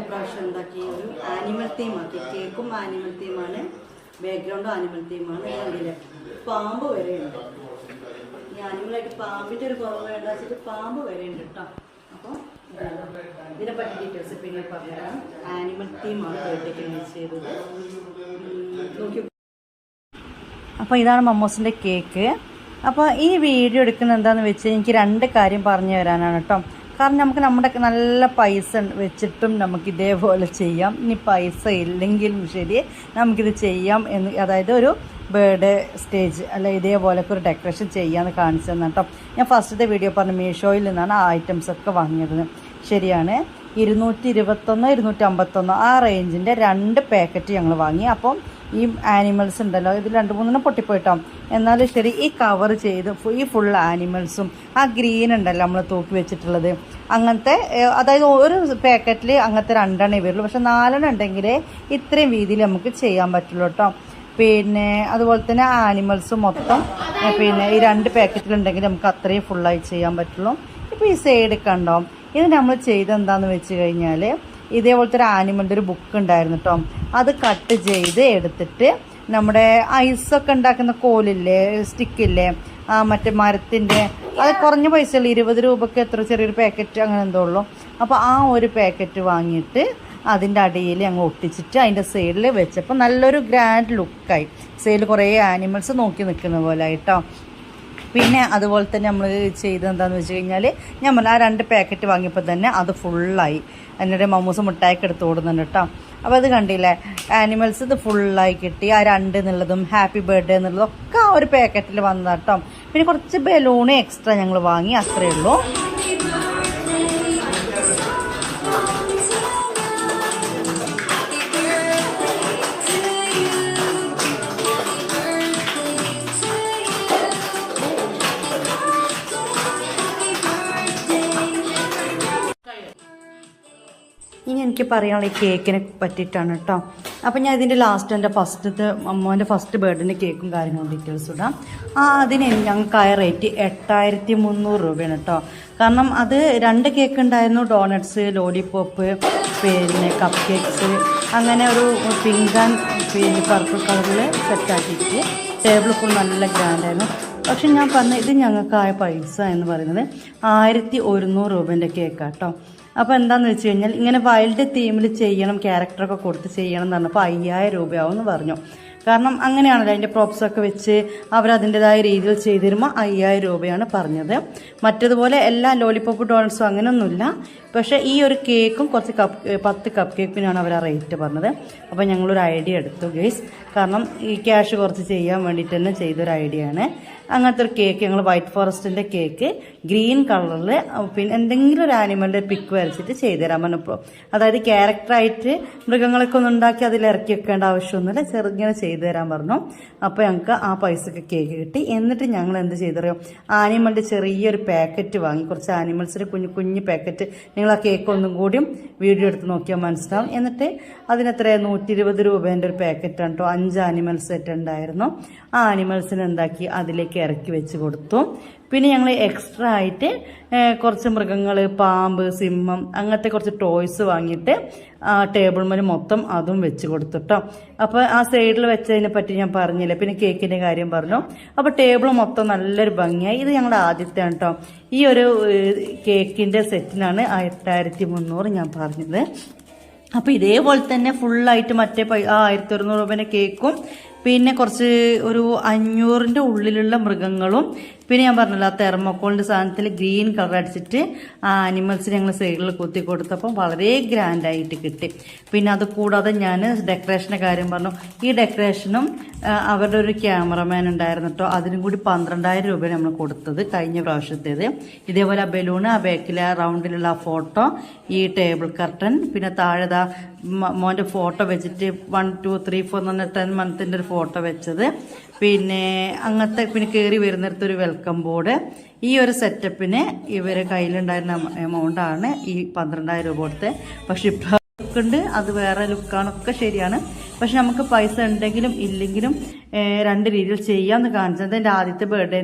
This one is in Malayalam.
ഇപ്രാവശ്യം ഉണ്ടാക്കി ഒരു ആനിമൽ തീമാക്കി കേക്കും ആനിമൽ തീമാണ് ബാക്ക്ഗ്രൗണ്ടും ആനിമൽ തീമാണ് കണ്ടില്ലേ പാമ്പ് വരെ ഉണ്ട്. ഈ ആനിമലായിട്ട് പാമ്പിന്റെ ഒരു കുറവ് വേണ്ട വെച്ചിട്ട് പാമ്പ് വരെ ഉണ്ട് കേട്ടോ അപ്പോൾ ഇതിനെ പറ്റി ഡീറ്റെയിൽസ് പിന്നെ പറഞ്ഞുതരാം ആനിമൽ തീമാണ് ബർത്ത്ഡേക്ക് യൂസ് ചെയ്തത്. നോക്കി. അപ്പോൾ ഇതാണ് മമ്മൂസിന്റെ കേക്ക് അപ്പോൾ ഈ വീഡിയോ എടുക്കുന്ന എന്താണെന്ന് വെച്ച് എനിക്ക് രണ്ട് കാര്യം പറഞ്ഞു തരാനാണ് കേട്ടോ കാരണം നമുക്ക് നമ്മുടെ നല്ല പൈസ വെച്ചിട്ടും നമുക്ക് ഇതേപോലെ ചെയ്യാം. ഇനി പൈസ ഇല്ലെങ്കിലും ശരി നമുക്കിത് ചെയ്യാം എന്ന് അതായത് ഒരു ബർത്ത്ഡേ സ്റ്റേജ് അല്ല ഇതേപോലൊക്കെ ഒരു ഡെക്കറേഷൻ ചെയ്യാമെന്ന് കാണിച്ചു തന്നെ കേട്ടോ ഞാൻ ഫസ്റ്റത്തെ വീഡിയോ പറഞ്ഞ മീഷോയിൽ നിന്നാണ് ആ ഐറ്റംസൊക്കെ വാങ്ങിയത്. ശരിയാണ്. ഇരുന്നൂറ്റി ഇരുപത്തൊന്ന് ഇരുന്നൂറ്റി അമ്പത്തൊന്ന് ആ റേഞ്ചിന്റെ രണ്ട് പാക്കറ്റ് ഞങ്ങൾ വാങ്ങി. അപ്പം ഈ ആനിമൽസ് ഉണ്ടല്ലോ ഇത് രണ്ട് മൂന്നെണ്ണം പൊട്ടിപ്പോയിട്ടോ? എന്നാലും ശരി ഈ കവർ ചെയ്ത് ഈ ഫുൾ ആനിമൽസും ആ ഗ്രീൻ ഉണ്ടല്ലോ നമ്മൾ തൂക്കി വെച്ചിട്ടുള്ളത്. അങ്ങനത്തെ അതായത് ഒരു പാക്കറ്റിൽ അങ്ങനത്തെ രണ്ടെണ്ണേ വരുള്ളൂ. പക്ഷെ നാലെണ്ണം ഉണ്ടെങ്കിലേ ഇത്രയും വീതിയിൽ നമുക്ക് ചെയ്യാൻ പറ്റുള്ളൂ കേട്ടോ പിന്നെ അതുപോലെ തന്നെ ആനിമൽസ് മൊത്തം പിന്നെ ഈ രണ്ട് പാക്കറ്റിലുണ്ടെങ്കിൽ നമുക്ക് അത്രയും ഫുള്ളായി ചെയ്യാൻ പറ്റുള്ളൂ. ഇപ്പോൾ ഈ സൈഡ് കണ്ടോ? ഇത് നമ്മൾ ചെയ്തെന്താന്ന് വെച്ച് കഴിഞ്ഞാൽ ഇതേപോലത്തെ ഒരു ആനിമലിന്റെ ഒരു ബുക്ക് ഉണ്ടായിരുന്നു കേട്ടോ അത് കട്ട് ചെയ്ത് എടുത്തിട്ട് നമ്മുടെ ഐസൊക്കെ ഉണ്ടാക്കുന്ന കോലില്ലേ സ്റ്റിക്കില്ലേ ആ മറ്റേ മരത്തിന്റെ അത് കുറഞ്ഞ പൈസയുള്ളൂ ഇരുപത് രൂപയ്ക്ക് എത്ര ചെറിയൊരു പാക്കറ്റ് അങ്ങനെ എന്തോ ഉള്ളു. അപ്പോൾ ആ ഒരു പാക്കറ്റ് വാങ്ങിയിട്ട് അതിന്റെ അടിയിൽ അങ്ങ് ഒട്ടിച്ചിട്ട് അതിന്റെ സൈഡിൽ വെച്ചപ്പോൾ നല്ലൊരു ഗ്രാൻഡ് ലുക്കായി സൈഡിൽ കുറേ ആനിമൽസ് നോക്കി നിൽക്കുന്ന പോലെ ആയിട്ടോ പിന്നെ അതുപോലെ തന്നെ നമ്മൾ ചെയ്തത് എന്താണെന്ന് വെച്ച് കഴിഞ്ഞാൽ ഞാൻ പറഞ്ഞ ആ രണ്ട് പാക്കറ്റ് വാങ്ങിയപ്പോൾ തന്നെ അത് ഫുള്ളായി എന്നിട്ട് മമ്മൂസ് മുട്ടായിക്ക് എടുത്ത് ഓടുന്നുണ്ട് കേട്ടോ. അപ്പോൾ അത് കണ്ടില്ലേ? ആനിമൽസ് ഇത് ഫുള്ളായി കിട്ടി. ആ രണ്ട് എന്നുള്ളതും ഹാപ്പി ബർത്ത്ഡേ എന്നുള്ളതും ഒക്കെ ആ ഒരു പാക്കറ്റിൽ വന്നതാട്ടോ പിന്നെ കുറച്ച് ബലൂണ് എക്സ്ട്രാ ഞങ്ങൾ വാങ്ങി അത്രയേ ഉള്ളൂ. എനിക്ക് പറയാനുള്ള ഈ കേക്കിനെ പറ്റിയിട്ടാണ് കേട്ടോ അപ്പം ഞാൻ ഇതിന്റെ ലാസ്റ്റ് എന്റെ ഫസ്റ്റത്തെ അമ്മോന്റെ ഫസ്റ്റ് ബർത്ത്ഡേന്റെ കേക്കും കാര്യങ്ങളും ഡീറ്റെയിൽസ് ഇടാം. ആ അതിന് ഞങ്ങൾക്കായ റേറ്റ് എട്ടായിരത്തി മുന്നൂറ് രൂപയാണ് കേട്ടോ കാരണം അത് രണ്ട് കേക്ക് ഉണ്ടായിരുന്നു. ഡോണറ്റ്സ് ലോലിപോപ്പ് പിന്നെ കപ്പ് കേക്ക്സ് അങ്ങനെ ഒരു പിങ്ക് ആൻഡ് പിന്നെ പർപ്പിൾ കളറിൽ സെറ്റാക്കിയിട്ട് ടേബിൾ ഫുൾ നല്ല ഗ്രാൻഡായിരുന്നു പക്ഷെ ഞാൻ പറഞ്ഞ ഇത് ഞങ്ങൾക്കായ പൈസ എന്ന് പറയുന്നത് ആയിരത്തി ഒരുന്നൂറ് രൂപേന്റെ കേക്കാട്ടോ കേട്ടോ അപ്പോൾ എന്താണെന്ന് വെച്ച് കഴിഞ്ഞാൽ ഇങ്ങനെ വൈൽഡ് തീമിൽ ചെയ്യണം ക്യാരക്ടറൊക്കെ കൊടുത്ത് ചെയ്യണം എന്ന് പറഞ്ഞപ്പോൾ അയ്യായിരം രൂപയാവും എന്ന് പറഞ്ഞു. കാരണം അങ്ങനെയാണല്ലോ അതിന്റെ പ്രോപ്സൊക്കെ വെച്ച് അവരതിന്റെതായ രീതിയിൽ ചെയ്തു തരുമ്പോൾ അയ്യായിരം രൂപയാണ് പറഞ്ഞത്. മറ്റതുപോലെ എല്ലാ ലോലിപോപ്പ് ഡോണറ്റ്സും അങ്ങനെയൊന്നുമില്ല. പക്ഷേ ഈ ഒരു കേക്കും കുറച്ച് കപ്പ് പത്ത് കപ്പ് കേക്കിനാണ് അവർ ആ റേറ്റ് പറഞ്ഞത്. അപ്പോൾ ഞങ്ങളൊരു ഐഡിയ എടുത്തു ഗേസ് കാരണം ഈ ക്യാഷ് കുറച്ച് ചെയ്യാൻ വേണ്ടിയിട്ട് തന്നെ ചെയ്തൊരു ഐഡിയ ആണ്. അങ്ങനത്തെ ഒരു കേക്ക് ഞങ്ങൾ വൈറ്റ് ഫോറസ്റ്റിന്റെ കേക്ക് ഗ്രീൻ കളറിൽ പിന്നെ എന്തെങ്കിലും ഒരു ആനിമലിന്റെ പിക്ക് വരച്ചിട്ട് ചെയ്തു തരാൻ പറഞ്ഞപ്പോൾ അതായത് ക്യാരക്ടറായിട്ട് മൃഗങ്ങളൊക്കെ ഒന്ന് ഉണ്ടാക്കി അതിൽ ഇറക്കി വെക്കേണ്ട ആവശ്യമൊന്നുമില്ല. ചെറുങ്ങനെ ചെയ്തു തരാൻ പറഞ്ഞു. അപ്പോൾ ഞങ്ങൾക്ക് ആ പൈസക്ക് കേക്ക് കിട്ടി. എന്നിട്ട് ഞങ്ങൾ എന്ത് ചെയ്തറിയോ? ആനിമലിന്റെ ചെറിയൊരു പാക്കറ്റ് വാങ്ങി. കുറച്ച് ആനിമൽസിന്റെ കുഞ്ഞു കുഞ്ഞു പാക്കറ്റ് നിങ്ങൾ ആ കേക്ക് ഒന്നും കൂടിയും വീഡിയോ എടുത്ത് നോക്കിയാൽ മനസ്സിലാവും. എന്നിട്ട് അതിനെത്ര നൂറ്റി ഇരുപത് രൂപേന്റെ ഒരു പാക്കറ്റ് കേട്ടോ അഞ്ച് ആനിമൽസ് സെറ്റ് ഉണ്ടായിരുന്നു. ആ ആനിമൽസിനെ എന്താക്കി? അതിലേക്ക് ഇറക്കി വെച്ച് കൊടുത്തു. പിന്നെ ഞങ്ങൾ എക്സ്ട്രാ ആയിട്ട് കുറച്ച് മൃഗങ്ങൾ പാമ്പ് സിംഹം അങ്ങനത്തെ കുറച്ച് ടോയ്സ് വാങ്ങിയിട്ട് ആ ടേബിൾ മേൽ മൊത്തം അതും വെച്ച് കൊടുത്തു കേട്ടോ അപ്പോൾ ആ സൈഡിൽ വെച്ചതിനെ പറ്റി ഞാൻ പറഞ്ഞില്ല? പിന്നെ കേക്കിന്റെ കാര്യം പറഞ്ഞു. അപ്പോൾ ടേബിൾ മൊത്തം നല്ലൊരു ഭംഗിയായി. ഇത് ഞങ്ങളുടെ ആദ്യത്തെ കേട്ടോ ഈ ഒരു കേക്കിന്റെ സെറ്റിനാണ് എട്ടായിരത്തി മുന്നൂറ് ഞാൻ പറഞ്ഞത്. അപ്പോൾ ഇതേപോലെ തന്നെ ഫുള്ളായിട്ട് മറ്റേ ആ ആയിരത്തി ഒരുന്നൂറ് രൂപേന്റെ കേക്കും പിന്നെ കുറച്ച് ഒരു അഞ്ഞൂറിന്റെ ഉള്ളിലുള്ള മൃഗങ്ങളും പിന്നെ ഞാൻ പറഞ്ഞല്ലോ ആ തെർമോക്കോളിന്റെ സാധനത്തിൽ ഗ്രീൻ കളർ അടിച്ചിട്ട് ആ ആനിമൽസ് ഞങ്ങൾ സൈഡിൽ കുത്തി കൊടുത്തപ്പോൾ വളരെ ഗ്രാൻഡായിട്ട് കിട്ടി. പിന്നെ അത് കൂടാതെ ഞാൻ ഡെക്കറേഷന്റെ കാര്യം പറഞ്ഞു. ഈ ഡെക്കറേഷനും അവരുടെ ഒരു ക്യാമറമാൻ ഉണ്ടായിരുന്നു കേട്ടോ അതിനും കൂടി പന്ത്രണ്ടായിരം രൂപ നമ്മൾ കൊടുത്തത് കഴിഞ്ഞ പ്രാവശ്യത്തേത്. ഇതേപോലെ ആ ബലൂൺ ആ ബാക്കിലെ റൗണ്ടിലുള്ള ഫോട്ടോ ഈ ടേബിൾ കർട്ടൻ പിന്നെ താഴെ മോന്റെ ഫോട്ടോ വെച്ചിട്ട് വൺ ടു ത്രീ ഫോർ എന്ന് പറഞ്ഞ ടെൻ മന്തിന്റെ ഒരു ഫോട്ടോ വെച്ചത്. പിന്നെ അങ്ങനത്തെ പിന്നെ കയറി വരുന്നിടത്ത് ഒരു വെൽക്കം ബോർഡ് ഈ ഒരു സെറ്റപ്പിന് ഇവരെ കയ്യിലുണ്ടായിരുന്ന എമൗണ്ടാണ് ഈ പന്ത്രണ്ടായിരം രൂപ കൊടുത്തത് പക്ഷെ ഇപ്പം ലുക്കുണ്ട് അത് വേറെ ലുക്കാണൊക്കെ ശരിയാണ്. പക്ഷെ നമുക്ക് പൈസ ഉണ്ടെങ്കിലും ഇല്ലെങ്കിലും രണ്ട് രീതിയിൽ ചെയ്യാമെന്ന് കാണിച്ചത്. എന്റെ ആദ്യത്തെ ബർത്ത്ഡേ